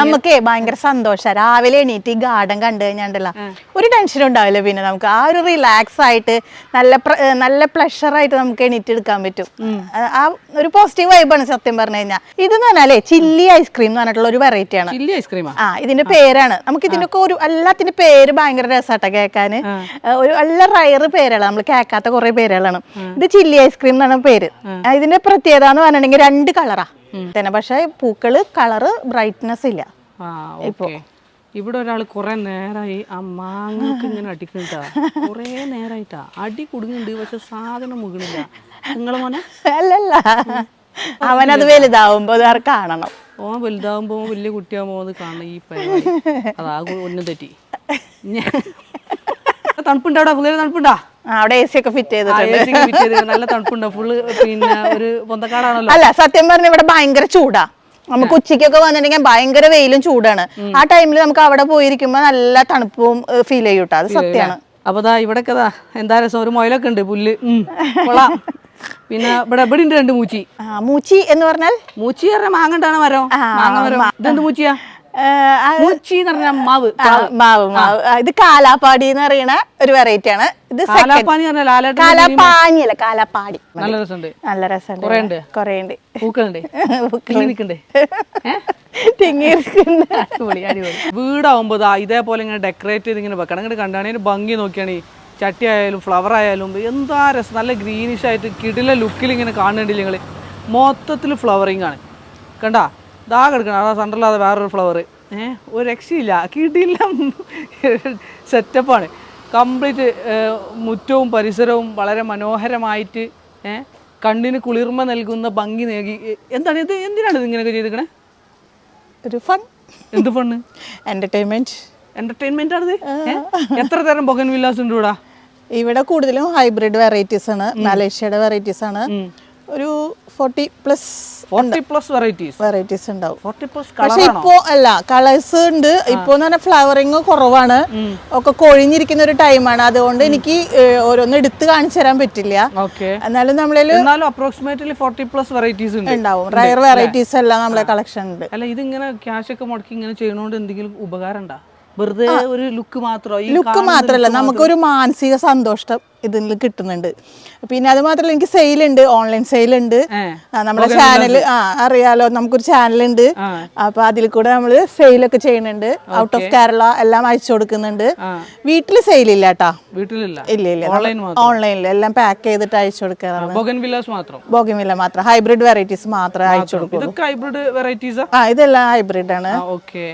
നമുക്കേ ഭയങ്കര സന്തോഷം. രാവിലെ എണീറ്റ് ഈ ഗാർഡൻ കണ്ടു കഴിഞ്ഞാണ്ടല്ലോ ഒരു ടെൻഷൻ ഉണ്ടാവില്ല പിന്നെ നമുക്ക്. ആ ഒരു റിലാക്സ് ആയിട്ട് നല്ല നല്ല പ്ലഷർ ആയിട്ട് നമുക്ക് എണീറ്റ് എടുക്കാൻ പറ്റും ആ- ഒരു പോസിറ്റീവ് വൈബാണ് സത്യം പറഞ്ഞു കഴിഞ്ഞാൽ ഇത് എന്ന് പറഞ്ഞാലേ ചില്ലി ഐസ്ക്രീം എന്ന് പറഞ്ഞിട്ടുള്ള ഒരു വെറൈറ്റി ആണ്. ചില്ലി ആ? ഇതിന്റെ പേരാണ്. നമുക്ക് ഇതിനൊക്കെ ഒരു എല്ലാത്തിന്റെ പേര് ഭയങ്കര രസമാട്ടോ കേൾക്കാന്. ഒരു നല്ല റയർ പേരുകളാണ് നമ്മൾ കേൾക്കാത്ത കുറെ പേരുകളാണ്. ഇത് ചില്ലി ഐസ്ക്രീം എന്നാണ് പേര്. ഇതിന്റെ പ്രത്യേകത എന്ന് പറഞ്ഞിട്ടുണ്ടെങ്കിൽ രണ്ട് കളറാ തന്നെ. പക്ഷെ പൂക്കൾ കളറ് ബ്രൈറ്റ്നെസ് ഇല്ല. ഓക്കെ. ഇവിടെ ഒരാൾ കുറെ നേരമായി ആ മാങ്ങക്ക് ഇങ്ങനെ അടിക്കണ്ടാ കുറെ നേരമായിട്ടാ അടി കുടുങ്ങുന്നുണ്ട് പക്ഷെ സാധനം മുകളില്ല. നിങ്ങളെ മോനെ? അല്ലല്ല. അവനത് വലുതാവുമ്പോ അത് കാണണം. ഓൻ വലുതാവുമ്പോ വലിയ കുട്ടിയാകുമ്പോ അത് കാണണം ഈ പരിപാടി. അതാ ഒന്നും തെറ്റി. തണുപ്പുണ്ടോ അവിടെ? ഫുള്ള് തണുപ്പുണ്ടാ? അവിടെ എ സി ഒക്കെ ഫിറ്റ് ചെയ്തിട്ടുണ്ട്. നല്ല തണുപ്പുണ്ടോ. ഫുള്ള് പിന്നെ ഒരു പൊന്തക്കാടാണല്ലോ. അല്ല സത്യം പറഞ്ഞ ഇവിടെ ഭയങ്കര ചൂടാ. നമുക്ക് ഉച്ചയ്ക്കൊക്കെ വന്നിട്ടുണ്ടെങ്കിൽ ഭയങ്കര വെയിലും ചൂടാണ്. ആ ടൈമിൽ നമുക്ക് അവിടെ പോയിരിക്കുമ്പോ നല്ല തണുപ്പും ഫീൽ ചെയ്യൂട്ടോ. അത് സത്യമാണ് അപ്പൊ ദാ ഇവിടെ എന്താ രസം? ഒരു മുയലൊക്കെ ഉണ്ട് പുല്ല് കൊള്ളാം. പിന്നെ ഇവിടെ ഇവിടെ ഉണ്ട് രണ്ട് മൂച്ചി. മൂച്ചി എന്ന് പറഞ്ഞാൽ? മൂച്ചി പറഞ്ഞ മാങ്ങണ്ടാണ് മരം. മാങ്ങ മരം. ഇതെന്ത് മൂച്ചിയാ? എന്ന് പറഞ്ഞ മാവ് മാവ്. മാവ് ഇത് കാലാപ്പാടി എന്ന് പറയുന്ന ഒരു വെറൈറ്റി ആണ്. ഇത്. കാലാപ്പാനി കാലാപ്പാനി അല്ല കാലാപ്പാടി. നല്ല രസമുണ്ട്. നല്ല രസമുണ്ട്. കുറേ ഉണ്ട്? കുറേ ഉണ്ട് പൂക്കളുണ്ട് അടിപൊളി വീടാവുമ്പോ ഇതേപോലെ ഇങ്ങനെ ഡെക്കറേറ്റ് ചെയ്ത് ഇങ്ങനെ വെക്കണം. ഇങ്ങനെ കണ്ടാണെങ്കിൽ ഭംഗി നോക്കിയാണ് ഈ ചട്ടി ആയാലും ഫ്ലവർ ആയാലും. എന്താ രസം. നല്ല ഗ്രീനിഷ് ആയിട്ട് കിടില ലുക്കിൽ ഇങ്ങനെ കാണുന്നുണ്ടില്ല നിങ്ങൾ മൊത്തത്തിൽ ഫ്ലവറിങ് ആണ്. കണ്ടാ? ദാ എടുക്കണം അതാ സണ്ടല്ലാതെ വേറൊരു ഫ്ലവർ ഏഹ് ഒരു രക്ഷയില്ല. കിടില്ല സെറ്റപ്പാണ് കംപ്ലീറ്റ് മുറ്റവും പരിസരവും വളരെ മനോഹരമായിട്ട് ഏഹ് കണ്ണിന് കുളിർമ നൽകുന്ന ഭംഗി നേകി എന്താണ് ഇത്? എന്തിനാണ് ഇത് ഇങ്ങനെയൊക്കെ ചെയ്തിരിക്കണേ? ഒരു ഫൺ എന്ത് ഫണ്ണ് എന്റർടൈൻമെന്റ് എന്റർടൈൻമെന്റ് ആണിത്? എത്ര തരം ബൊഗൻ വില്ലാസ് ഉണ്ട് ഇവിടെ? ഇവിടെ കൂടുതലും ഹൈബ്രിഡ് വെറൈറ്റീസ് ആണ്. മലേഷ്യയുടെ വെറൈറ്റീസ് ആണ്. ഒരു forty plus forty plus varieties varieties ഉണ്ടാവും. ഫോർട്ടി പ്ലസ് പക്ഷെ ഇപ്പോ അല്ല കളേഴ്സ് ഉണ്ട്. ഇപ്പൊ എന്ന് പറഞ്ഞാൽ ഫ്ലവറിങ് കുറവാണ്. ഒക്കെ കൊഴിഞ്ഞിരിക്കുന്ന ഒരു ടൈമാണ് അതുകൊണ്ട് എനിക്ക് ഓരോന്നും എടുത്ത് കാണിച്ചു തരാൻ പറ്റില്ല. ഓക്കെ. എന്നാലും നമ്മളെ അപ്രോക്സിമേറ്റ്ലി ഫോർട്ടി പ്ലസ് വെറൈറ്റീസ് ഉണ്ട്. ഉണ്ടാവും. റയർ വെറൈറ്റീസ് എല്ലാം നമ്മളെ കളക്ഷൻ ഉണ്ട്. അല്ല ഇതിങ്ങനെ ക്യാഷ് ഒക്കെ മുടക്കി ഇങ്ങനെ ചെയ്യണോണ്ട് എന്തെങ്കിലും ഉപകാരം ഉണ്ടാ? വെറുതെ ഒരു ലുക്ക് മാത്രമോ ലുക്ക് മാത്രമല്ല നമുക്കൊരു മാനസിക സന്തോഷം ഇതിൽ കിട്ടുന്നുണ്ട്. പിന്നെ അത് മാത്രമല്ല എനിക്ക് സെയിൽ ഉണ്ട് ഓൺലൈൻ സെയിൽ ഉണ്ട്. നമ്മുടെ ചാനൽ ആ അറിയാലോ നമുക്കൊരു ചാനൽ ഉണ്ട്. അപ്പൊ അതിൽ കൂടെ നമ്മൾ സെയിലൊക്കെ ചെയ്യുന്നുണ്ട്. ഔട്ട് ഓഫ് കേരള എല്ലാം അയച്ചു കൊടുക്കുന്നുണ്ട്. വീട്ടിൽ സെയിൽ ഇല്ല കേട്ടാ വീട്ടിലില്ല. ഇല്ല ഇല്ല. ഓൺലൈനിൽ എല്ലാം പാക്ക് ചെയ്തിട്ട് അയച്ചു കൊടുക്കാറാണ്. ബോഗൻവില്ല മാത്രം. ഹൈബ്രിഡ് വെറൈറ്റീസ് മാത്രമേ അയച്ചു കൊടുക്കൂ ഹൈബ്രിഡ് വെറൈറ്റീസ് ആ? ഇതെല്ലാം ഹൈബ്രിഡ് ആണ്. ഓക്കെ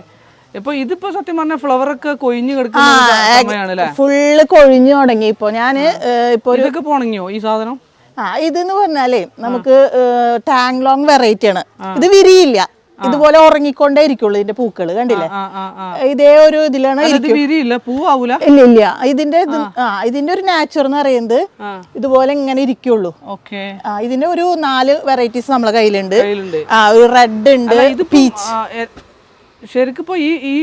ഇപ്പൊ ഇതിപ്പോ സത്യം പറഞ്ഞ ഫ്ലവർ ഒക്കെ കൊഴിഞ്ഞു കിടക്കുന്ന ഫുള്ള് കൊഴിഞ്ഞു തുടങ്ങി ഇപ്പൊ. ഞാൻ ഇപ്പൊ ഇതൊക്കെ പോണങ്ങിയോ ഈ സാധനം? ആ ഇതെന്ന് പറഞ്ഞാലേ നമുക്ക് ടാങ് ലോങ് വെറൈറ്റി ആണ്. ഇത് വിരിയില്ല. ഇതുപോലെ ഉറങ്ങിക്കൊണ്ടേ ഇരിക്കുള്ളൂ ഇതിന്റെ പൂക്കൾ കണ്ടില്ലേ? ഇതേ ഒരു ഇതിലാണ് ഇല്ല ഇല്ല. ഇതിന്റെ ആ. ഇതിന്റെ ഒരു നാച്ചുറൽ എന്ന് പറയുന്നത് ഇതുപോലെ ഇങ്ങനെ ഇരിക്കുള്ളൂ. ഓക്കെ. ആ ഇതിന്റെ ഒരു നാല് വെറൈറ്റീസ് നമ്മളെ കയ്യിലുണ്ട്. ആ ഒരു റെഡ് ഉണ്ട് ഇത് ശരിക്കിപ്പോ ഈ ഈ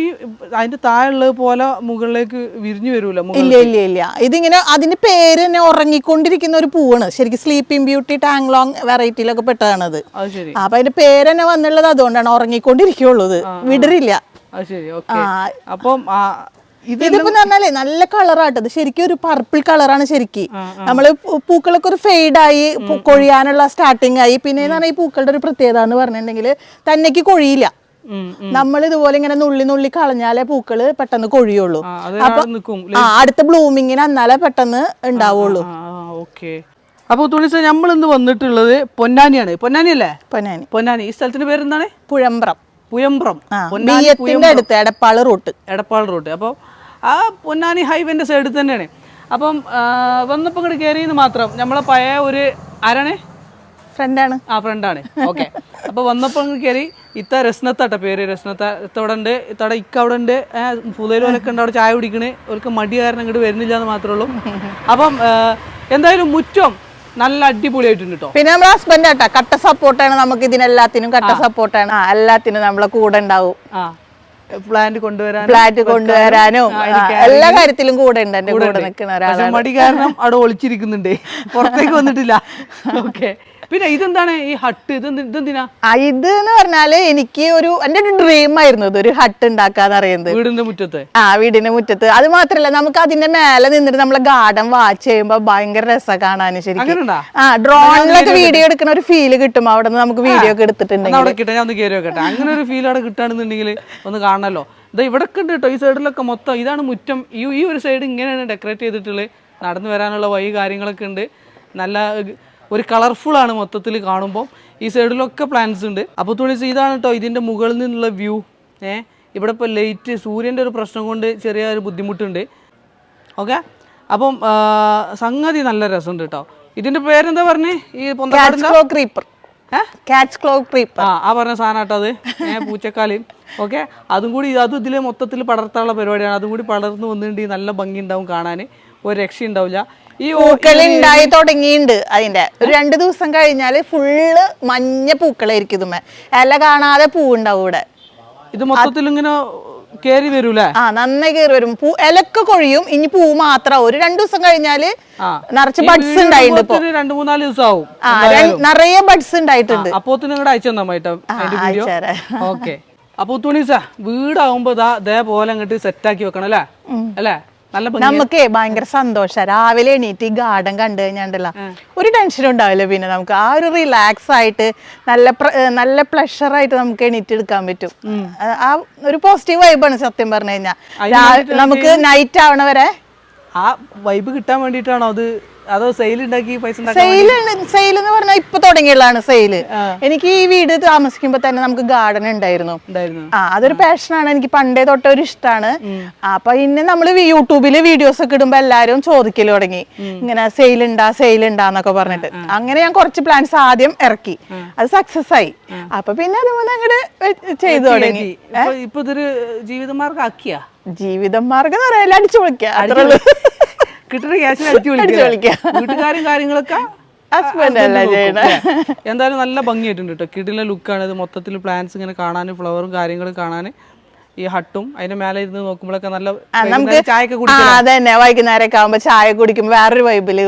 അതിന്റെ താഴെയുള്ളത് പോലെ മുകളിലേക്ക് വിരിഞ്ഞു വരൂല ഇല്ല ഇല്ല ഇല്ല. ഇതിങ്ങനെ അതിന്റെ പേര് തന്നെ ഉറങ്ങിക്കൊണ്ടിരിക്കുന്ന ഒരു പൂവാണ്. ശരിക്കും സ്ലീപ്പിംഗ് ബ്യൂട്ടി ടാങ്ലോങ് വെറൈറ്റിയിലൊക്കെ പെട്ടതാണ് അത് അപ്പൊ അതിന്റെ പേര് തന്നെ വന്നുള്ളത് അതുകൊണ്ടാണ് ഉറങ്ങിക്കൊണ്ടിരിക്കുള്ളത് ഇത്. വിടരില്ല. അപ്പം ഇത് ഇതിപ്പോ പറഞ്ഞാലേ നല്ല കളറാട്ടത് ശരിക്കും ഒരു പർപ്പിൾ കളറാണ് ശരിക്ക്. നമ്മൾ പൂക്കളൊക്കെ ഒരു ഫെയ്ഡായി കൊഴിയാനുള്ള സ്റ്റാർട്ടിങ് ആയി. പിന്നെ ഈ പൂക്കളുടെ ഒരു പ്രത്യേകത എന്ന് പറഞ്ഞിട്ടുണ്ടെങ്കിൽ തന്നെക്ക് കൊഴിയില്ല. നമ്മൾ ഇതുപോലെ ഇങ്ങനെ നുള്ളി നുള്ളി കളഞ്ഞാലേ പൂക്കൾ പെട്ടെന്ന് കൊഴിയുള്ളൂ. അപ്പൊ ആ അടുത്ത ബ്ലൂമിങ്ങിന് എന്നാലേ പെട്ടെന്ന് ഉണ്ടാവുള്ളൂ. ഓക്കെ. അപ്പൊ തുളിസ നമ്മൾ ഇന്ന് വന്നിട്ടുള്ളത് പൊന്നാനിയാണ്. പൊന്നാനി അല്ലേ? പൊന്നാനി. പൊന്നാനി. ഈ സ്ഥലത്തിന്റെ പേര് എന്താണ് പുഴമ്പ്രം. പുയമ്പ്രം പൊന്നാനി ബിയത്തിന്റെ അടുത്ത് എടപ്പാൾ റൂട്ട്. എടപ്പാൾ റൂട്ട്. അപ്പോൾ ആ പൊന്നാനി ഹൈവേന്റെ സൈഡിൽ തന്നെയാണ്. അപ്പം വന്നപ്പോ വന്നപ്പോൾ ഇങ്ങോട്ട് കയറിയെന്ന് മാത്രം. നമ്മളെ പഴയ ഒരു ആരാണ്? ഫ്രണ്ടാണ്. ആ ഫ്രണ്ടാണ്. ഓക്കെ. അപ്പൊ വന്നപ്പോൾ ഇങ്ങോട്ട് കയറി ഇത്ത രസ്നത്താട്ട പേര്. രസ്നത്ത ഇത്തവിടെ ഉണ്ട് ഇത്തവിടെ ഇക്ക അവിടെ ഉണ്ട് പുതയിലോലൊക്കെ ഉണ്ട്. അവിടെ ചായ കുടിക്കണ്. അവർക്ക് മടി കാരണം ഇങ്ങോട്ട് വരുന്നില്ല എന്ന് മാത്രമേ ഉള്ളൂ. അപ്പം എന്തായാലും മുറ്റം നല്ല അടിപൊളിയായിട്ടുണ്ട് കേട്ടോ പിന്നെ നമ്മുടെ ഹസ്ബൻഡ് ആട്ടാ. കട്ട സപ്പോർട്ടാണ് നമുക്ക് ഇതിനെല്ലാത്തിനും. കട്ട സപ്പോർട്ടാണ്. എല്ലാത്തിനും നമ്മളെ കൂടെ ഉണ്ടാവും. പ്ലാന്റ് കൊണ്ടുവരാൻ പ്ലാന്റ് കൊണ്ടുവരാനും. എല്ലാ കാര്യത്തിലും കൂടെ ഉണ്ട് എന്റെ കൂടെ നിൽക്കുന്ന ഒരാൾ മടി കാരണം അവിടെ ഒളിച്ചിരിക്കുന്നുണ്ട്. പുറത്തേക്ക് വന്നിട്ടില്ല. ഓക്കെ. പിന്നെ ഇതെന്താണ് ഈ ഹട്ട്? ഇത് ഇതെന്തിനാ? ഇത് എന്ന് പറഞ്ഞാൽ എനിക്ക് ഒരു എന്റെ ഒരു ഡ്രീം ആയിരുന്നു ഇത് ഒരു ഹട്ട് ഉണ്ടാക്കാന്ന് പറയുന്നത്. വീടിന്റെ മുറ്റത്ത്? ആ വീടിന്റെ മുറ്റത്ത്. അത് മാത്രല്ല നമുക്ക് അതിന്റെ മേലെ നിന്നിട്ട് നമ്മളെ ഗാർഡൻ വാച്ച് ചെയ്യുമ്പോ ഭയങ്കര രസം കാണാൻ ശരിക്കും. ആ ഡ്രോണിലൊക്കെ വീഡിയോ എടുക്കുന്ന ഒരു ഫീൽ കിട്ടും അവിടെ നിന്ന് നമുക്ക് വീഡിയോ ഒക്കെ എടുത്തിട്ടുണ്ടെങ്കിൽ ഞാൻ ഒന്ന് കയറി വെക്കട്ടെ അങ്ങനെ ഒരു ഫീൽ അവിടെ കിട്ടുകയാണെന്നുണ്ടെങ്കിൽ ഒന്ന് കാണണല്ലോ. ഇതാ ഇവിടെ ഉണ്ട് കേട്ടോ ഈ സൈഡിലൊക്കെ മൊത്തം. ഇതാണ് മുറ്റം. ഈ ഈ ഒരു സൈഡ് ഇങ്ങനെയാണ് ഡെക്കറേറ്റ് ചെയ്തിട്ടുള്ളത്. നടന്നു വരാനുള്ള വഴി കാര്യങ്ങളൊക്കെ ഉണ്ട്. നല്ല ഒരു കളർഫുൾ ആണ് മൊത്തത്തിൽ കാണുമ്പോൾ ഈ സൈഡിലൊക്കെ പ്ലാന്റ്സ് ഉണ്ട്. അപ്പോൾ തുണിസ് ഇതാണ് കേട്ടോ ഇതിന്റെ മുകളിൽ നിന്നുള്ള വ്യൂ ഏ ഇവിടെ ഇപ്പോൾ ലൈറ്റ് സൂര്യന്റെ ഒരു പ്രശ്നം കൊണ്ട് ചെറിയ ഒരു ബുദ്ധിമുട്ടുണ്ട്. ഓക്കെ? അപ്പം സംഗതി നല്ല രസമുണ്ട് കേട്ടോ ഇതിന്റെ പേരെന്താ പറഞ്ഞേ? ഈ ക്രീപ്പർ ക്ലോ ക്രീപ്പർ ആ ആ പറഞ്ഞ സാധനം അത്. ഏ പൂച്ചക്കാൽ. ഓക്കെ? അതും കൂടി അതും ഇതിലെ മൊത്തത്തിൽ പടർത്താനുള്ള പരിപാടിയാണ്. അതും കൂടി പടർന്ന് വന്നിട്ടുണ്ടെങ്കിൽ നല്ല ഭംഗി ഉണ്ടാവും കാണാൻ ഒരു രക്ഷ ഉണ്ടാവില്ല ഈ പൂക്കളുണ്ടായി തുടങ്ങിയിട്ടുണ്ട് അതിന്റെ. ഒരു രണ്ട് ദിവസം കഴിഞ്ഞാൽ ഫുള്ള് മഞ്ഞ പൂക്കളായിരിക്കും ഇതുമേ. ഇല കാണാതെ പൂ ഉണ്ടാവും ഇവിടെ. ഇത് മൊത്തത്തിൽ ഇങ്ങനെ കേറി വരൂലേ? ആ നന്നായി കേറി വരും. പൂ ഇലക്ക് കൊഴിയും ഇനി പൂ മാത്രം ഒരു രണ്ടു ദിവസം കഴിഞ്ഞാൽ നിറച്ച് ബഡ്സ് ഉണ്ടായിട്ടുണ്ട് രണ്ട് മൂന്നാൽ ദിവസം ആവും നിറയെ ബഡ്സ് ഉണ്ടായിട്ടുണ്ട്. അപ്പോ അയച്ചു തന്നാ. ഓക്കെ അപ്പൊ തുണീസ വീടാവുമ്പോ ഇതേപോലെ അങ്ങോട്ട് സെറ്റാക്കി വെക്കണം അല്ലേ? അല്ലേ? നമുക്കേ ഭയങ്കര സന്തോഷം. രാവിലെ എണീറ്റ് ഈ ഗാർഡൻ കണ്ടു കഴിഞ്ഞാണ്ടല്ല ഒരു ടെൻഷൻ ഉണ്ടാവില്ല പിന്നെ നമുക്ക്. ആ ഒരു റിലാക്സ് ആയിട്ട് നല്ല നല്ല പ്ലഷർ ആയിട്ട് നമുക്ക് എണീറ്റ് എടുക്കാൻ പറ്റും ആ- ഒരു പോസിറ്റീവ് വൈബാണ് സത്യം പറഞ്ഞു കഴിഞ്ഞാൽ നമുക്ക് നൈറ്റ് ആവണ വരെ ആ വൈബ് കിട്ടാൻ വേണ്ടിട്ടാണോ അത് അതോ സെയിൽ ഉണ്ടാക്കി പൈസ സെയിൽ സെയിൽ എന്ന് പറഞ്ഞാൽ ഇപ്പൊ തുടങ്ങിയുള്ളതാണ് സെയിൽ എനിക്ക് ഈ വീട് താമസിക്കുമ്പോ തന്നെ നമുക്ക് ഗാർഡൻ ഉണ്ടായിരുന്നു. ആ അതൊരു പാഷനാണ് എനിക്ക് പണ്ടേ തൊട്ട ഒരു ഇഷ്ടമാണ് അപ്പൊ പിന്നെ നമ്മൾ യൂട്യൂബിൽ വീഡിയോസ് ഒക്കെ ഇടുമ്പോ എല്ലാരും ചോദിക്കൽ തുടങ്ങി. ഇങ്ങനെ സെയിൽ ഉണ്ടാ സെയിൽ ഉണ്ടാന്നൊക്കെ പറഞ്ഞിട്ട്. അങ്ങനെ ഞാൻ കുറച്ച് പ്ലാൻസ് ആദ്യം ഇറക്കി. അത് സക്സസ് ആയി. അപ്പൊ പിന്നെ അതുപോലെ അങ്ങോട്ട് ചെയ്തു തുടങ്ങി. ഇപ്പൊ ഇതൊരു ജീവിതമാർഗം ആക്കിയ ജീവിതം മാർഗം എന്ന് പറയാൻ അടിച്ചു പൊളിക്കുക. കിട്ടുന്ന ക്യാഷിന് അടിച്ചു അടിച്ചു വിളിക്കുക. വീട്ടുകാരും കാര്യങ്ങളൊക്കെ? എന്തായാലും നല്ല ഭംഗിയായിട്ടുണ്ട് കേട്ടോ. കിടിലെ ലുക്കാണ് ഇത്. മൊത്തത്തിൽ പ്ലാന്റ്സ് ഇങ്ങനെ കാണാൻ ഫ്ലവറും കാര്യങ്ങളും കാണാൻ ഈ ഹട്ടും അതിന്റെ മേലെ ഇരുന്ന് നോക്കുമ്പോഴൊക്കെ നല്ല നമുക്ക് വൈകുന്നേരം ആ കുടിക്കാം അതന്നെ. വൈകുന്നേരം ഒക്കെ ആവുമ്പോ ചായ കുടിക്കുമ്പോ വേറൊരു വൈബിൽ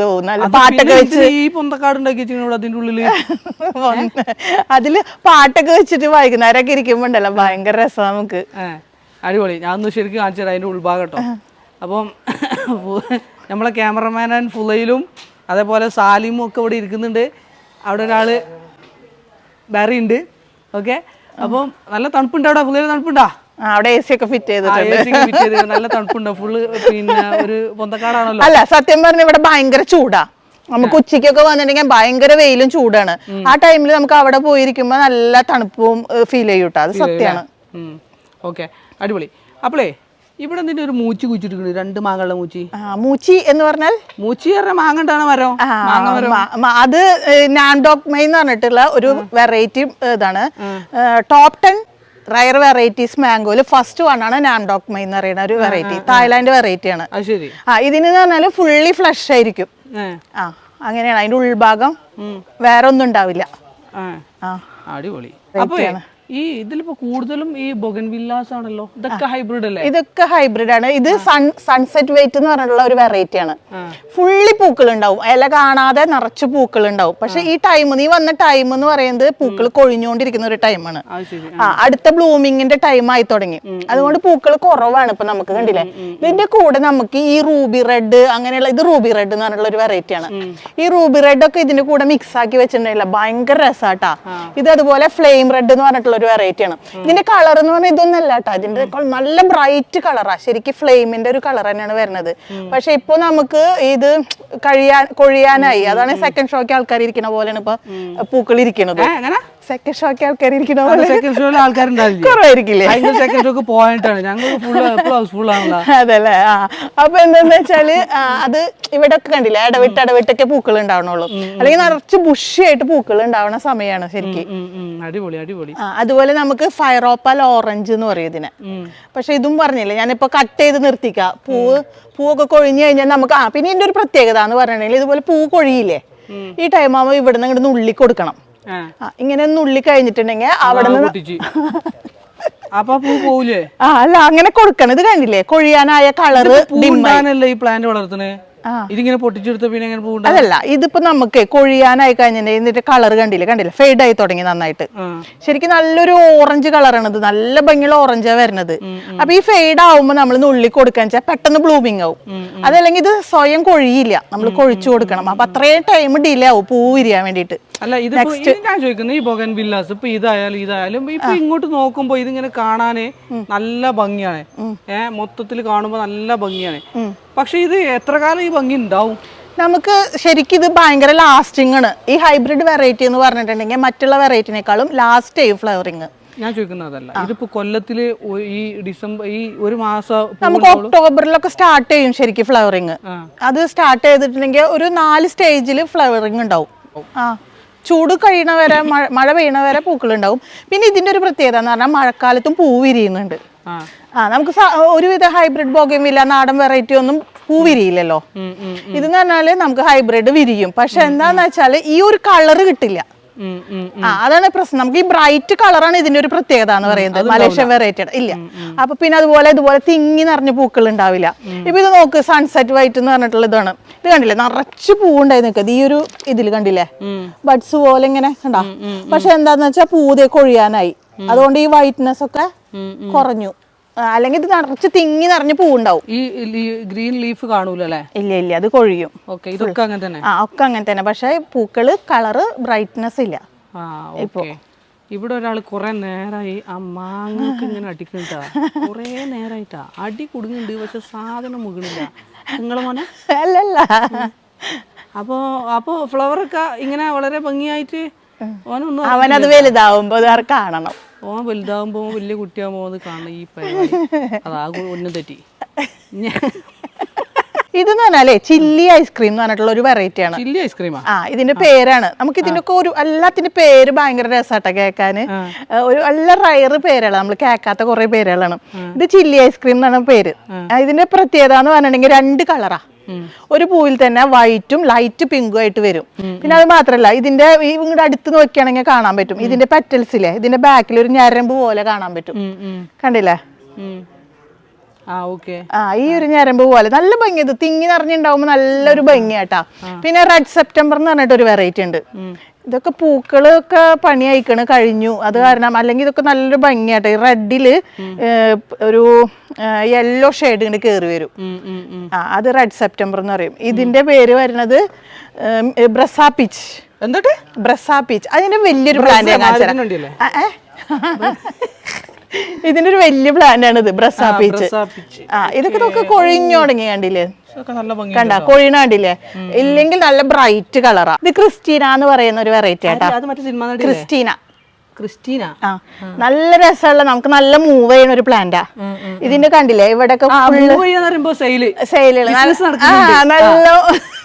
പാട്ടൊക്കെ വെച്ച് ഈ പൊന്തക്കാട് ഉണ്ടാക്കി അതിന്റെ ഉള്ളിൽ. അതിൽ പാട്ടൊക്കെ വെച്ചിട്ട് വൈകുന്നേരം ഒക്കെ ഇരിക്കുമ്പോ ഉണ്ടല്ലോ ഭയങ്കര രസം നമുക്ക്. അടിപൊളി. ഞാൻ ഒന്ന് ശരിക്കും കാണിച്ചു തരാം. അതിന്റെ ഉൾഭാഗം കേട്ടോ. അപ്പം നമ്മളെ ക്യാമറമാൻ ആൻഡ് ഫുലയിലും അതേപോലെ സാലിമും ഒക്കെ ഇവിടെ ഇരിക്കുന്നുണ്ട്. അവിടെ ഒരാൾ ബാറി ഉണ്ട്. ഓക്കെ? അപ്പം നല്ല തണുപ്പുണ്ട് അവിടെ? ഫുലയിൽ തണുപ്പുണ്ടാ? അവിടെ എ സി ഒക്കെ ഫിറ്റ് ചെയ്തിട്ടുണ്ട്. നല്ല തണുപ്പുണ്ട്. ഫുള്ള് പിന്നെ ഒരു പൊന്തക്കാടാണല്ലോ. അല്ല സത്യം പറഞ്ഞ ഇവിടെ ഭയങ്കര ചൂടാ. നമുക്ക് ഉച്ചയ്ക്കൊക്കെ വന്നിട്ടുണ്ടെങ്കിൽ ഭയങ്കര വെയിലും ചൂടാണ്. ആ ടൈമിൽ നമുക്ക് അവിടെ പോയിരിക്കുമ്പോ നല്ല തണുപ്പും ഫീൽ ചെയ്യൂട്ടോ അത് സത്യമാണ് ഓക്കെ. അടിപൊളി. അപ്പളേ ഇവിടെ എന്തിന്റെ ഒരു മൂച്ചി കുച്ചിട്ടുണ്ട് രണ്ട് മാങ്ങളുടെ മൂച്ചി. മൂച്ചി എന്ന് പറഞ്ഞാൽ? മൂച്ചി പറഞ്ഞ മാങ്ങണ്ടാണ് മരം? അത് നാൻഡോക് മെയ് എന്ന് പറഞ്ഞിട്ടുള്ള ഒരു വെറൈറ്റി ഇതാണ്. ടോപ്പ് ടെൻ റയർ വെറൈറ്റീസ് മാംഗോയിൽ ഫസ്റ്റ് വൺ ആണ് നാൻഡോക് നാൻഡോക്മൈ എന്ന് പറയുന്ന ഒരു വെറൈറ്റി തായ്ലാന്റ് വെറൈറ്റി ആണ്. ശരി. ആ ഇതിന് പറഞ്ഞാൽ ഫുള്ളി ഫ്ലഷ് ആയിരിക്കും. ആ. അങ്ങനെയാണ്. അതിന്റെ ഉൾഭാഗം വേറെ ഒന്നും ഉണ്ടാവില്ല. അടിപൊളി. അപ്പൊ ഈ ഇതിലിപ്പോ കൂടുതലും ഈ ബൊഗൻ വില്ലാസ് ആണല്ലോ? ഇതൊക്കെ ഹൈബ്രിഡ് അല്ലേ? ഇതൊക്കെ ഹൈബ്രിഡ് ആണ്. ഇത് സൺ സൺസെറ്റ് വെയിറ്റ് എന്ന് പറഞ്ഞിട്ടുള്ള ഒരു വെറൈറ്റി ആണ്. ഫുള്ളി പൂക്കൾ ഉണ്ടാവും ഇല കാണാതെ നിറച്ച് പൂക്കൾ ഉണ്ടാവും പക്ഷെ ഈ ടൈം നീ വന്ന ടൈം എന്ന് പറയുന്നത് പൂക്കൾ കൊഴിഞ്ഞുകൊണ്ടിരിക്കുന്ന ഒരു ടൈമാണ് ആ അടുത്ത ബ്ലൂമിങ്ങിന്റെ ടൈം ആയി തുടങ്ങി. അതുകൊണ്ട് പൂക്കൾ കുറവാണ് ഇപ്പൊ നമുക്ക് കണ്ടില്ലേ? ഇതിന്റെ കൂടെ നമുക്ക് ഈ റൂബി റെഡ് അങ്ങനെയുള്ള ഇത് റൂബി റെഡ് എന്ന് പറഞ്ഞിട്ടുള്ള ഒരു വെറൈറ്റി ആണ്. ഈ റൂബി റെഡ് ഒക്കെ ഇതിന്റെ കൂടെ മിക്സ് ആക്കി വെച്ചിട്ടുണ്ടായില്ല ഭയങ്കര രസാട്ടാ. ഇത് അതുപോലെ ഫ്ലെയിം റെഡ് എന്ന് പറഞ്ഞിട്ടുള്ള ഒരു വെറൈറ്റി ആണ്. ഇതിന്റെ കളർ എന്ന് പറഞ്ഞാൽ ഇതൊന്നല്ല കേട്ടോ ഇതിന്റെ കള- നല്ല ബ്രൈറ്റ് കളറാ ശരിക്കും ഫ്ലെയിമിന്റെ ഒരു കളർ തന്നെയാണ് വരുന്നത്. പക്ഷെ ഇപ്പൊ നമുക്ക് ഇത് കഴിയാൻ കൊഴിയാനായി. അതാണ് സെക്കൻഡ് ഷോക്ക് ആൾക്കാർ ഇരിക്കുന്ന പോലെയാണ് ഇപ്പൊ പൂക്കൾ ഇരിക്കുന്നത് സെക്കൻഡ് ഷോക്ക് ആൾക്കാർ ഇരിക്കുന്ന പോലെ സെക്കൻഡ് ഷോയിൽ ആൾക്കാരുണ്ടാവില്ലേ? കുറവായിരിക്കില്ലേ? അതിന്റെ സെക്കൻഡ് ഷോക്ക് പോയിട്ടാണ് ഞങ്ങൾ ഫുൾ ഹൗസ്ഫുൾ ആണല്ലോ. അതല്ലേ? ആ. അപ്പൊ എന്താന്ന് വെച്ചാൽ അത് ഇവിടെ ഒക്കെ കണ്ടില്ലേ? ഇടവിട്ട് ഇടവിട്ടൊക്കെ പൂക്കൾ ഉണ്ടാവണുള്ളൂ. അല്ലെങ്കിൽ നിറച്ച് ബുഷിയായിട്ട് പൂക്കൾ ഉണ്ടാവുന്ന സമയമാണ് ശരിക്കും. അടിപൊളി അടിപൊളി. അതുപോലെ നമുക്ക് ഫയറോപ്പാൽ ഓറഞ്ച് എന്ന് പറയും ഇതിനെ. പക്ഷെ ഇതും പറഞ്ഞില്ലേ ഞാനിപ്പോ കട്ട് ചെയ്ത് നിർത്തിക്ക. പൂവ് പൂവൊക്കെ കൊഴിഞ്ഞു കഴിഞ്ഞാൽ നമുക്ക് ആ പിന്നെ എന്റെ ഒരു പ്രത്യേകത എന്ന് പറഞ്ഞിട്ടുണ്ടെങ്കിൽ ഇതുപോലെ പൂ കൊഴിയില്ലേ ഈ ടൈം ആകുമ്പോൾ ഇവിടെ നിന്ന് ഇങ്ങോട്ട് നുള്ളി കൊടുക്കണം. ഇങ്ങനെ നുള്ളി കഴിഞ്ഞിട്ടുണ്ടെങ്കിൽ അവിടെ നിന്ന് അപ്പൊ പൂ പോവില്ലേ ആ അല്ല അങ്ങനെ കൊടുക്കണം. ഇത് കണ്ടില്ലേ കൊഴിയാനായ കളറ് ഈ പ്ലാന്റ് വളർത്തണേ ഇതിങ്ങനെ പൊട്ടിച്ചെടുത്ത പിന്നെ എങ്ങനെ പോകും അതല്ല ഇതിപ്പോ നമുക്ക് കൊഴിയാനായി ഇതിന്റെ കളർ കണ്ടില്ല? കണ്ടില്ല? ഫെയ്ഡ് ആയി തുടങ്ങി നന്നായിട്ട്. ശരിക്കും നല്ലൊരു ഓറഞ്ച് കളറാണ് ഇത്. നല്ല ഭംഗിയുള്ള ഓറഞ്ചാ വരുന്നത്. അപ്പൊ ഈ ഫെയ്ഡ് ആവുമ്പോ നമ്മൾ നുള്ളി കൊടുക്കാൻ വെച്ചാൽ പെട്ടെന്ന് ബ്ലൂമിങ് ആവും. അതല്ലെങ്കിൽ ഇത് സ്വയം കൊഴിയില്ല. നമ്മൾ കൊഴിച്ചു കൊടുക്കണം. അപ്പൊ അത്രയും ടൈം ഡിലേ ആവും. പൂ വിരിയാൻ വേണ്ടിയിട്ട്. അല്ല ഇത് ഞാൻ ചോദിക്കുന്നത് ഈ ബൊഗൻ വില്ലാസ് ഇപ്പൊ ഇതായാലും ഇതായാലും ഇപ്പൊ ഇങ്ങോട്ട് നോക്കുമ്പോ ഇതിങ്ങനെ കാണാന് നല്ല ഭംഗിയാണ്. ഏഹ് മൊത്തത്തിൽ കാണുമ്പോ നല്ല ഭംഗിയാണ്. പക്ഷെ ഇത് എത്ര കാലം ഈ ഭംഗി ഉണ്ടാവും? നമുക്ക് ശരിക്കും ഇത് ഭയങ്കര ലാസ്റ്റിംഗ് ആണ്. ഈ ഹൈബ്രിഡ് വെറൈറ്റി എന്ന് പറഞ്ഞിട്ടുണ്ടെങ്കിൽ മറ്റുള്ള വെറൈറ്റിനേക്കാളും ലാസ്റ്റ് ആയി ഫ്ലവറിങ് ഞാൻ ചോദിക്കുന്നത് അതല്ല. ഇതിപ്പോ കൊല്ലത്തിൽ ഈ ഡിസംബർ ഈ ഒരു മാസം നമുക്ക് ഒക്ടോബറിലൊക്കെ സ്റ്റാർട്ട് ചെയ്യും ശരിക്കും ഫ്ലവറിങ് അത് സ്റ്റാർട്ട് ചെയ്തിട്ടുണ്ടെങ്കിൽ ഒരു നാല് സ്റ്റേജിൽ ഫ്ലവറിങ് ഉണ്ടാവും. ആ. ചൂട് കഴിയണ വരെ മഴ മഴ പെയ്യണ വരെ പൂക്കൾ ഉണ്ടാവും പിന്നെ ഇതിന്റെ ഒരു പ്രത്യേകത എന്ന് പറഞ്ഞാൽ മഴക്കാലത്തും പൂ വിരിയുന്നുണ്ട്. ആ. നമുക്ക് ഒരുവിധ ഹൈബ്രിഡ് ബോഗമില്ല നാടൻ വെറൈറ്റി ഒന്നും പൂ വിരിയില്ലല്ലോ. ഇതെന്ന് പറഞ്ഞാൽ നമുക്ക് ഹൈബ്രിഡ് വിരിയും. പക്ഷെ എന്താന്ന് വെച്ചാൽ ഈ ഒരു കളറ് കിട്ടില്ല. ആ അതാണ് പ്രശ്നം. നമുക്ക് ഈ ബ്രൈറ്റ് കളറാണ് ഇതിന്റെ ഒരു പ്രത്യേകത എന്ന് പറയുന്നത്. മലേഷ്യൻ വെറൈറ്റി ഇല്ല. അപ്പൊ പിന്നെ അതുപോലെ ഇതുപോലെ തിങ്ങി നിറഞ്ഞ പൂക്കൾ ഉണ്ടാവില്ല. ഇപ്പൊ ഇത് നോക്ക് സൺസെറ്റ് വൈറ്റ് എന്ന് പറഞ്ഞിട്ടുള്ള ഇതാണ്. ഇത് കണ്ടില്ലേ? നിറച്ച് പൂവുണ്ടായി നിൽക്കുന്നത് ഈ ഒരു ഇതിൽ കണ്ടില്ലേ? ബഡ്സ് പോലെ ഇങ്ങനെ കണ്ടാ? പക്ഷെ എന്താന്ന് വെച്ചാൽ പൂതേ കൊഴിയാനായി. അതുകൊണ്ട് ഈ വൈറ്റ്നെസ് ഒക്കെ കുറഞ്ഞു. അല്ലെങ്കിൽ ഇത് നിറച്ച് തിങ്ങി നിറഞ്ഞ് പൂവുണ്ടാവും. ഈ ഗ്രീൻ ലീഫ് കാണൂലേ ഇല്ല ഇല്ല അത് കൊഴിയും. ഓക്കെ ഇതൊക്കെ അങ്ങനെ തന്നെ. ആ ഒക്കെ അങ്ങനെ തന്നെ. പക്ഷെ പൂക്കൾ കളറ് ബ്രൈറ്റ്നെസ് ഇല്ല. ഓക്കെ. ഇവിടെ ഒരാൾ കുറെ നേരമായി ആ മാങ്ങക്ക് ഇങ്ങനെ അടിക്കണ്ടാ കുറെ നേരായിട്ടാ. അടി കുടുങ്ങുന്നുണ്ട് പക്ഷെ സാധനം മുകളില്ല നിങ്ങളെ മോനെ? അല്ലല്ല. അപ്പോ അപ്പോ ഫ്ലവർ ഒക്കെ ഇങ്ങനെ വളരെ ഭംഗിയായിട്ട് അവനത് വലുതാവുമ്പോ കാണണം. ഓൻ വലുതാകുമ്പോ വലിയ കുട്ടിയാകുമ്പോ അത് കാണണം ഈ പരിപാടി. അതാകും ഒന്നും തെറ്റി. ഇതെന്ന് പറഞ്ഞാലേ ചില്ലി ഐസ്ക്രീം എന്ന് പറഞ്ഞിട്ടുള്ള ഒരു വെറൈറ്റി ആണ്. ചില്ലി ഐസ്ക്രീമാ? ആ ഇതിന്റെ പേരാണ്. നമുക്ക് ഇതിന്റെ ഒക്കെ ഒരു എല്ലാത്തിന്റെ പേര് ഭയങ്കര രസാട്ടോ കേൾക്കാന്. ഒരു നല്ല റയറ് പേരാണ് നമ്മൾ കേക്കാത്ത കുറെ പേരുകളാണ്. ഇത് ചില്ലി ഐസ്ക്രീം എന്നാണ് പേര്. ഇതിന്റെ പ്രത്യേകത എന്ന് പറഞ്ഞിട്ടുണ്ടെങ്കിൽ രണ്ട് കളറാ. ഒരു പൂവിൽ തന്നെ വൈറ്റും ലൈറ്റ് പിങ്കും ആയിട്ട് വരും. പിന്നെ അത് മാത്രല്ല ഇതിന്റെ ഈ ഇങ്ങോട്ട് അടുത്ത് നോക്കിയാണെങ്കിൽ കാണാൻ പറ്റും. ഇതിന്റെ പെറ്റൽസിലെ ഇതിന്റെ ബാക്കിൽ ഒരു ഞരമ്പ് പോലെ കാണാൻ പറ്റും. കണ്ടില്ലേ? ഈ ഒരു ഞരമ്പ് പോലെ. നല്ല ഭംഗി ഇത്. തിങ്ങി നിറഞ്ഞിണ്ടാവുമ്പോ നല്ലൊരു ഭംഗിയാട്ടാ പിന്നെ റെഡ് സെപ്റ്റംബർ എന്ന് പറഞ്ഞിട്ട് ഒരു വെറൈറ്റി ഉണ്ട് ഇതൊക്കെ പൂക്കളൊക്കെ പണി അയക്കണ് കഴിഞ്ഞു. അത് കാരണം അല്ലെങ്കിൽ ഇതൊക്കെ നല്ലൊരു ഭംഗിയാട്ടെ ഈ റെഡിൽ ഒരു യെല്ലോ ഷെയ്ഡ് ഇങ്ങനെ കയറി വരും. ആ അത് റെഡ് സെപ്റ്റംബർ എന്ന് പറയും. ഇതിന്റെ പേര് വരുന്നത് ബ്രസാ പിച്ച് എന്നിട്ട് ബ്രസാ പിച്ച് അതിന്റെ വലിയൊരു പ്ലാന്റ് ഇതിന്റെ ഒരു വലിയ പ്ലാന്റ് ആണ് ഇത് ബ്രസാ പീച്ച് ആ ഇതൊക്കെ നമുക്ക് കൊഴിഞ്ഞു തുടങ്ങി കണ്ടില്ലേ? കണ്ട കൊഴിയണ കണ്ടില്ലേ? ഇല്ലെങ്കിൽ നല്ല ബ്രൈറ്റ് കളറാ ഇത് ക്രിസ്റ്റീന എന്ന് പറയുന്ന ഒരു വെറൈറ്റി ആട്ടാ ക്രിസ്റ്റീന. ക്രിസ്റ്റീന. നല്ല രസമുള്ള നമുക്ക് നല്ല മൂവ് ചെയ്യുന്ന ഒരു പ്ലാന്റാ ഇതിന്റെ കണ്ടില്ലേ ഇവിടെയൊക്കെ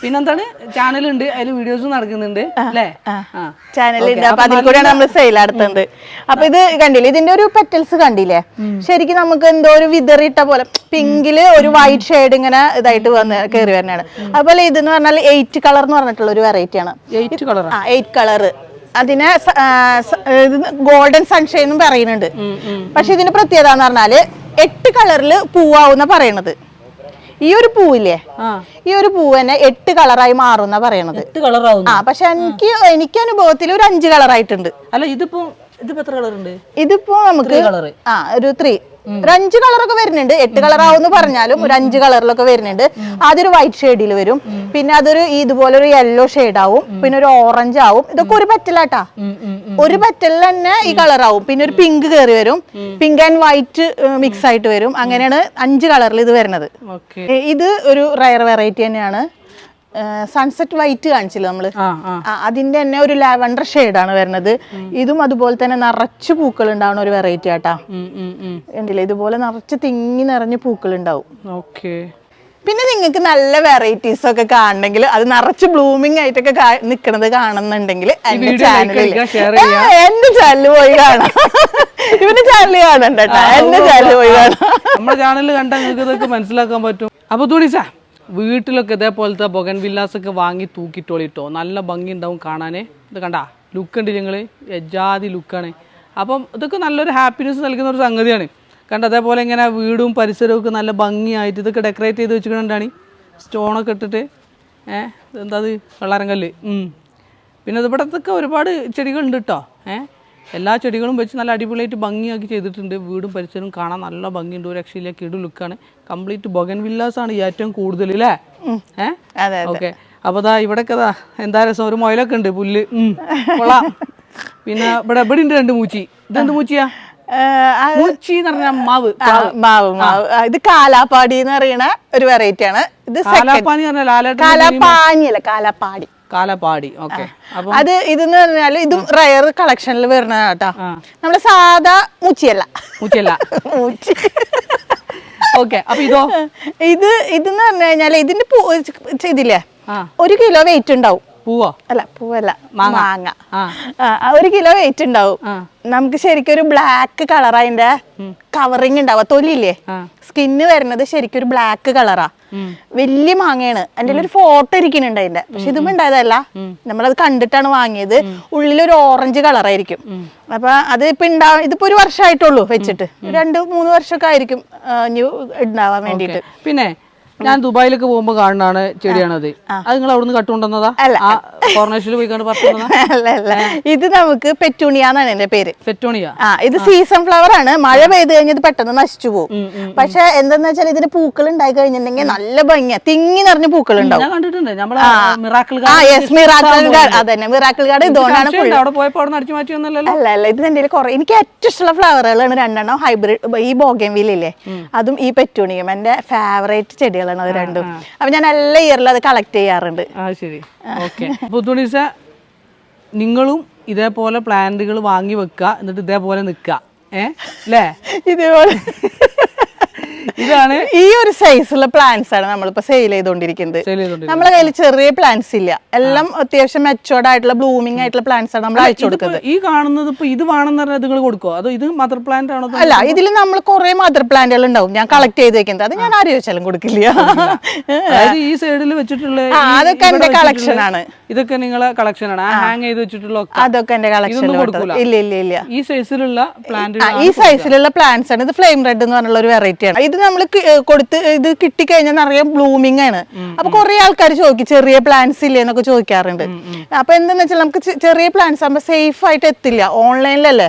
പിന്നെന്താണ്? ചാനൽ ഉണ്ട് അതിൽ വീഡിയോസ് നടക്കുന്നുണ്ട് അല്ലേ? ആ. ചാനലുണ്ട് അപ്പൊ അതിൽ കൂടെയാണ് നമ്മൾ സെയിൽ നടത്തുന്നത്. അപ്പൊ ഇത് കണ്ടില്ലേ ഇതിന്റെ ഒരു പെറ്റൽസ് കണ്ടില്ലേ? ശരിക്കും നമുക്ക് എന്തോ ഒരു വിതറിട്ട പോലെ പിങ്കിൽ ഒരു വൈറ്റ് ഷെയ്ഡ് ഇങ്ങനെ ഇതായിട്ട് വന്ന് കയറി വരുന്നതാണ് അതുപോലെ ഇതെന്ന് പറഞ്ഞാൽ എയ്റ്റ് കളർ എന്ന് പറഞ്ഞിട്ടുള്ള ഒരു വെറൈറ്റി ആണ്. എയ്റ്റ് കളറാ ആ? എയ്റ്റ് കളർ അതിനെ ഗോൾഡൻ സൺഷൈൻ എന്നും പറയുന്നുണ്ട്. പക്ഷെ ഇതിന് പ്രത്യേകത എന്ന് പറഞ്ഞാൽ എട്ട് കളറിൽ പൂവാവുന്ന പറയണത്. ഈ ഒരു പൂവില്ലേ? ഈ ഒരു പൂവ് തന്നെ എട്ട് കളറായി മാറുന്ന പറയണത്. ആ പക്ഷെ എനിക്ക് എനിക്ക് അനുഭവത്തിൽ ഒരു അഞ്ച് കളറായിട്ടുണ്ട്. അല്ല ഇതിപ്പോ ഇതിപ്പോ എത്ര കളർ ഉണ്ട് ഇതിപ്പോ നമുക്ക് ആ ഒരു ത്രീ. ഒരു അഞ്ച് കളറൊക്കെ വരുന്നുണ്ട്. എട്ട് കളർ ആവും പറഞ്ഞാലും ഒരു അഞ്ച് കളറിലൊക്കെ വരുന്നുണ്ട്. അതൊരു വൈറ്റ് ഷെയ്ഡിൽ വരും. പിന്നെ അതൊരു ഇതുപോലെ ഒരു യെല്ലോ ഷെയ്ഡ് ആവും. പിന്നെ ഒരു ഓറഞ്ച് ആവും. ഇതൊക്കെ ഒരു പറ്റലാട്ടാ ഒരു പറ്റലിൽ തന്നെ ഈ കളർ ആവും പിന്നെ ഒരു പിങ്ക് കയറി വരും. പിങ്ക് ആൻഡ് വൈറ്റ് മിക്സ് ആയിട്ട് വരും. അങ്ങനെയാണ് അഞ്ച് കളറിൽ ഇത് വരുന്നത്. ഇത് ഒരു റയർ വെറൈറ്റി തന്നെയാണ്. സൺസെറ്റ് വൈറ്റ് കാണിച്ചില്ല ആ, അതിന്റെ തന്നെ ഒരു ലാവണ്ടർ ആണ് വരുന്നത്. ഇതും അതുപോലെ തന്നെ നിറച്ച് പൂക്കൾ ഉണ്ടാവുന്ന ഒരു വെറൈറ്റി ആട്ടാ. ഉം, ഉം, ഉം. കണ്ടില്ലേ? ഇതുപോലെ നിറച്ച് തിങ്ങി നിറഞ്ഞ് പൂക്കൾ ഉണ്ടാവും ഓക്കെ. പിന്നെ നിങ്ങൾക്ക് നല്ല വെറൈറ്റീസ് ഒക്കെ കാണണമെങ്കിൽ അത് നിറച്ച് ബ്ലൂമിംഗ് ആയിട്ടൊക്കെ നിൽക്കുന്നത് കാണുന്നുണ്ടെങ്കിൽ എന്റെ ചാനലിൽ എന്റെ ചാനൽ പോയി കാണാം. ഇവന്റെ ചാനൽ കാണണ്ട എന്റെ ചാനൽ പോയി കാണാം. നമ്മുടെ ചാനലിൽ കണ്ടാൽ നിങ്ങൾക്ക് ഇതൊക്കെ മനസ്സിലാക്കാൻ പറ്റും. അപ്പൊ തുണിച്ച വീട്ടിലൊക്കെ ഇതേപോലത്തെ ബൊഗൻ വില്ലാസ് ഒക്കെ വാങ്ങി തൂക്കിട്ടോളിട്ടോ നല്ല ഭംഗി ഉണ്ടാവും കാണാനേ. ഇത് കണ്ടാ? ലുക്ക് ഉണ്ട് ഞങ്ങൾ എജാതി ലുക്കാണ് അപ്പം ഇതൊക്കെ നല്ലൊരു ഹാപ്പിനെസ് നൽകുന്ന ഒരു സംഗതിയാണ്. കണ്ട അതേപോലെ ഇങ്ങനെ വീടും പരിസരവും ഒക്കെ നല്ല ഭംഗിയായിട്ട് ഇതൊക്കെ ഡെക്കറേറ്റ് ചെയ്ത് വെച്ചിട്ടുണ്ടാണ് സ്റ്റോണൊക്കെ ഇട്ടിട്ട്. ഏഹ് എന്താ അത്? വെള്ളാരങ്കല്ല് പിന്നെ ഇവിടത്തൊക്കെ ഒരുപാട് ചെടികളുണ്ട് കേട്ടോ ഏഹ് എല്ലാ ചെടികളും വെച്ച് നല്ല അടിപൊളിയായിട്ട് ഭംഗിയാക്കി ചെയ്തിട്ടുണ്ട്. വീടും പരിസരവും കാണാൻ നല്ല ഭംഗിയുണ്ട്. ഒരു രക്ഷയില്ല കിടു ലുക്കാണ്. കംപ്ലീറ്റ് ബൊഗൻ വില്ലാസ് ആണ് ഈ ഏറ്റവും കൂടുതൽ അല്ലേ ഏഹ് ഓക്കെ അപ്പൊ ദാ ഇവിടെയൊക്കെ എന്താ രസം? ഒരു മുയലൊക്കെ ഉണ്ട് പുല്ല്. കൊള്ളാം. പിന്നെ ഇവിടെ ഇവിടെ ഉണ്ട് രണ്ട് മൂച്ചി. ഇതെന്ത് മൂച്ചിയാ? മൂച്ചി എന്ന് പറഞ്ഞ മാവ് മാവ്. മാവ് ഇത് കാലാപ്പാടി എന്ന് പറയുന്ന ഒരു വെറൈറ്റി ആണ്. ഇത് കാലാപ്പാനി കാലാപ്പാണി അല്ല കാലാപ്പാടി. കാലപ്പാടി ഓക്കെ. അത് ഇതെന്ന് പറഞ്ഞാൽ ഇതും റയർ കളക്ഷനിൽ വരുന്ന കേട്ടോ. നമ്മുടെ സാധാ മുച്ചിയല്ല. മുച്ചിയല്ല. മുച്ചി. ഓക്കെ. അപ്പൊ ഇതോ? ഇത് ഇതെന്ന് പറഞ്ഞു കഴിഞ്ഞാൽ ഇതിന്റെ ഇതില്ലേ? ഒരു കിലോ വെയിറ്റ് ഉണ്ടാവും. പൂവോ? അല്ല പൂവല്ല മാങ്ങ. ഒരു കിലോ വെയിറ്റ് ഉണ്ടാവും. നമുക്ക് ശരിക്കും ഒരു ബ്ലാക്ക് കളർ അതിന്റെ കവറിങ് ഉണ്ടാവുക. തൊലിയില്ലേ. സ്കിന്ന് വരുന്നത് ശരിക്കും ഒരു ബ്ലാക്ക് കളറാ. വലിയ മാങ്ങയാണ്. അതിന്റെ ഒരു ഫോട്ടോ ഇരിക്കുന്നുണ്ട് അതിന്റെ പക്ഷെ ഇതും ഉണ്ടായതല്ല. നമ്മളത് കണ്ടിട്ടാണ് വാങ്ങിയത്. ഉള്ളിലൊരു ഓറഞ്ച് കളറായിരിക്കും അപ്പൊ അത് ഇപ്പൊ ഉണ്ടാ ഇതിപ്പോ ഒരു വർഷമായിട്ടുള്ളൂ വെച്ചിട്ട്. രണ്ട് മൂന്ന് വർഷമൊക്കെ ആയിരിക്കും ഇനി ഉണ്ടാവാൻ വേണ്ടിയിട്ട്. പിന്നെ ഞാൻ ദുബായിലൊക്കെ പോകുമ്പോ കാണുന്നതാണ് ചെടിയാണത്. അത് നിങ്ങൾ അവിടുന്ന് കട്ടുകൊണ്ടുവന്നതാ? അല്ല. കോർണേഷനിൽ പോയി കണ്ട് പറിച്ചു അല്ല അല്ല. ഇത് നമുക്ക് പെറ്റൂണിയ എന്നാണ് എന്റെ പേര്. പെറ്റൂണിയ? ആ ഇത് സീസൺ ഫ്ലവർ ആണ്. മഴ പെയ്ത് കഴിഞ്ഞാൽ ഇത് പെട്ടെന്ന് നശിച്ചു പോകും പക്ഷെ എന്താന്ന് വെച്ചാൽ ഇതിന് പൂക്കൾ ഉണ്ടായി കഴിഞ്ഞിട്ടുണ്ടെങ്കിൽ നല്ല ഭംഗിയാ. തിങ്ങി നിറഞ്ഞ പൂക്കൾ ഉണ്ടാവും. മിറാക്കിൾ ഗാർഡ് അതന്നെ. മിറാക്കിൾ ഗാർഡ് ഇതുകൊണ്ടാണ് അല്ല അല്ല. ഇത് എന്റെ കുറെ എനിക്ക് ഏറ്റവും ഇഷ്ടമുള്ള ഫ്ലവറുകളാണ് രണ്ടെണ്ണം. ഹൈബ്രിഡ് ഈ ബോഗൻവില്ലേ അതും ഈ പെറ്റൂണിയും എന്റെ ഫേവറേറ്റ് ചെടികളാണ് അത് രണ്ടും. അപ്പൊ ഞാൻ എല്ലാ ഇയറിലും അത് കളക്ട് ചെയ്യാറുണ്ട്. ശരി. ഓക്കെ പുത്തുണീസ നിങ്ങളും ഇതേപോലെ പ്ലാന്റുകൾ വാങ്ങി വെക്കുക എന്നിട്ട് ഇതേപോലെ നിൽക്കുക. ഏ? അല്ലേ? ഇതേപോലെ. ഇതാണ് ഈ ഒരു സൈസുള്ള പ്ലാന്റ്സ് ആണ് നമ്മളിപ്പോ സെയിൽ ചെയ്തുകൊണ്ടിരിക്കുന്നത് നമ്മളെ കയ്യിൽ ചെറിയ പ്ലാന്റ്സ് ഇല്ല. എല്ലാം അത്യാവശ്യം മെച്ചോർഡ് ആയിട്ടുള്ള ബ്ലൂമിംഗ് ആയിട്ടുള്ള പ്ലാന്റ്സ് ആണ് നമ്മൾ അയച്ചു കൊടുക്കുന്നത്. ഈ കാണുന്നത് ഇപ്പൊ ഇത് വേണമെന്ന് പറഞ്ഞാൽ നിങ്ങൾ കൊടുക്കോ അതോ ഇത് മദർ പ്ലാന്റ് ആണോ അല്ല ഇതിൽ നമ്മൾ കുറെ മദർ പ്ലാന്റുകൾ ഉണ്ടാവും. ഞാൻ കളക്ട് ചെയ്ത് വെക്കുന്നത് അത് ഞാൻ ആരും വെച്ചാലും കൊടുക്കില്ല. ഈ സൈഡിൽ വെച്ചിട്ടുള്ള അതൊക്കെ എന്റെ കളക്ഷൻ ആണ്. ഇതൊക്കെ നിങ്ങളെ കളക്ഷൻ ആണ്. ഹാങ് ചെയ്ത് വെച്ചിട്ടുള്ള അതൊക്കെ എന്റെ കളക്ഷൻ ഇല്ല ഇല്ല ഇല്ല. ഈ സൈസിലുള്ള പ്ലാന്റ് ഈ സൈസിലുള്ള പ്ലാന്റ്സ് ആണ്. ഇത് ഫ്ലെയിം റെഡ് എന്ന് പറഞ്ഞുള്ള ഒരു വെറൈറ്റി ആണ്. ഇത് നമ്മൾ കൊടുത്ത് ഇത് കിട്ടിക്കഴിഞ്ഞാൽ നിറയെ ബ്ലൂമിംഗ് ആണ്. അപ്പൊ കുറെ ആൾക്കാർ ചോദിക്കും ചെറിയ പ്ലാന്റ്സ് ഇല്ലേ? എന്നൊക്കെ ചോദിക്കാറുണ്ട്. അപ്പൊ എന്താന്ന് വെച്ചാൽ നമുക്ക് ചെറിയ പ്ലാന്റ്സ് ആകുമ്പോൾ സേഫ് ആയിട്ട് എത്തില്ല ഓൺലൈനിലല്ലേ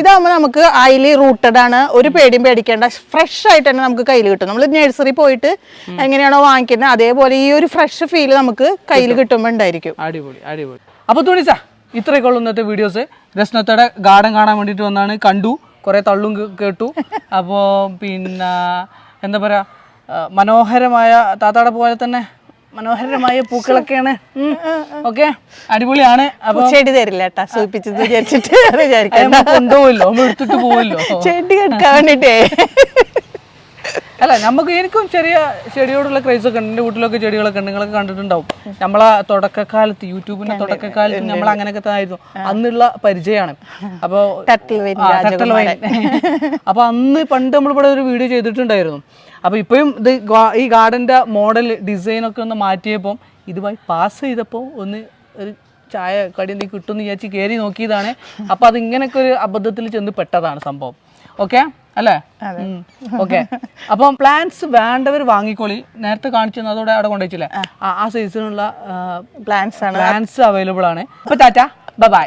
ഇതാകുമ്പോൾ നമുക്ക് അതിൽ റൂട്ടഡ് ആണ്. ഒരു പേടിയും പേടിക്കേണ്ട ഫ്രഷ് ആയിട്ട് തന്നെ നമുക്ക് കയ്യിൽ കിട്ടും. നമ്മൾ നഴ്സറി പോയിട്ട് എങ്ങനെയാണോ വാങ്ങിക്കുന്നത് അതേപോലെ ഈ ഒരു ഫ്രഷ് ഫീൽ നമുക്ക് കയ്യിൽ കിട്ടുമ്പോൾ ഉണ്ടായിരിക്കും. അടിപൊളി അടിപൊളി. അപ്പൊ തുണിസ ഇത്രയൊക്കെ ഉള്ളൂ ഇന്നത്തെ വീഡിയോസ് രസ്നത്തയുടെ ഗാർഡൻ കാണാൻ വേണ്ടിയിട്ട് വന്നാണ് കണ്ടു. കുറെ തള്ളും കേട്ടു. അപ്പോൾ പിന്നെ എന്താ പറയാ ആ, മനോഹരമായ താത്താടെ പോലെ തന്നെ മനോഹരമായ പൂക്കളൊക്കെയാണ്. ഓക്കെ? അടിപൊളിയാണ്. അപ്പൊ ചെടി തരില്ല കേട്ടാ സൂചിപ്പിച്ചത് വിചാരിച്ചിട്ട് വിചാരിക്കാം എടുത്തിട്ട് പോവല്ലോ. ചെടി വേണ്ടിട്ടേ. അല്ല നമുക്ക് എനിക്കും ചെറിയ ചെടിയോടുള്ള ക്രൈസ് ഒക്കെ ഉണ്ട്. എന്റെ വീട്ടിലൊക്കെ ചെടികളൊക്കെ ഉണ്ട്. നിങ്ങളൊക്കെ കണ്ടിട്ടുണ്ടാവും. നമ്മളെ തുടക്കക്കാലത്ത് യൂട്യൂബിന്റെ തുടക്കക്കാലത്ത് നമ്മൾ അങ്ങനെയൊക്കെ ആയിരുന്നു. അന്നുള്ള പരിചയമാണ്. അപ്പോൾ അപ്പോൾ അപ്പൊ അന്ന് പണ്ട് നമ്മൾ ഇവിടെ ഒരു വീഡിയോ ചെയ്തിട്ടുണ്ടായിരുന്നു. അപ്പൊ ഇപ്പോഴും ഇത് ഈ ഗാർഡന്റെ മോഡൽ ഡിസൈൻ ഒക്കെ ഒന്ന് മാറ്റിയപ്പോൾ ഇതുമായി പാസ് ചെയ്തപ്പോൾ ഒന്ന് ഒരു ചായ കടി എന്തെങ്കിലും കിട്ടുമെന്ന് വിചാരിച്ച് കയറി നോക്കിയതാണ്. അപ്പൊ അത് ഇങ്ങനെയൊക്കെ ഒരു അബദ്ധത്തിൽ ചെന്ന് പെട്ടതാണ് സംഭവം. ഓക്കെ അല്ലേ? ഓക്കെ. അപ്പം പ്ലാന്റ്സ് വേണ്ടവർ വാങ്ങിക്കോളി. നേരത്തെ കാണിച്ചു അതോടെ അവിടെ കൊണ്ടുവച്ചില്ലേ? ആ. സീസണുള്ള പ്ലാന്റ്സ് ആണ്. പ്ലാന്റ്സ് അവൈലബിൾ ആണ്. അപ്പൊ ടാറ്റ ബൈ.